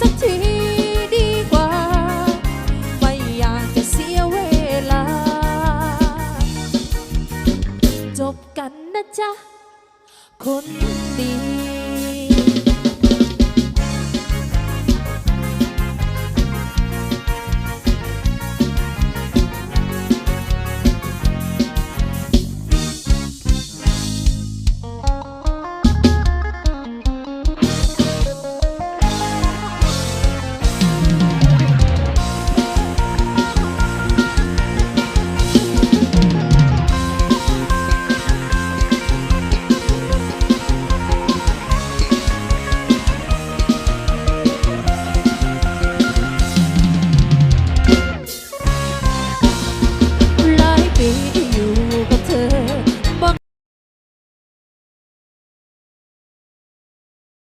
สักทีดีกว่า ไม่อยากจะเสียเวลา จบกันนะจ๊ะ คนดี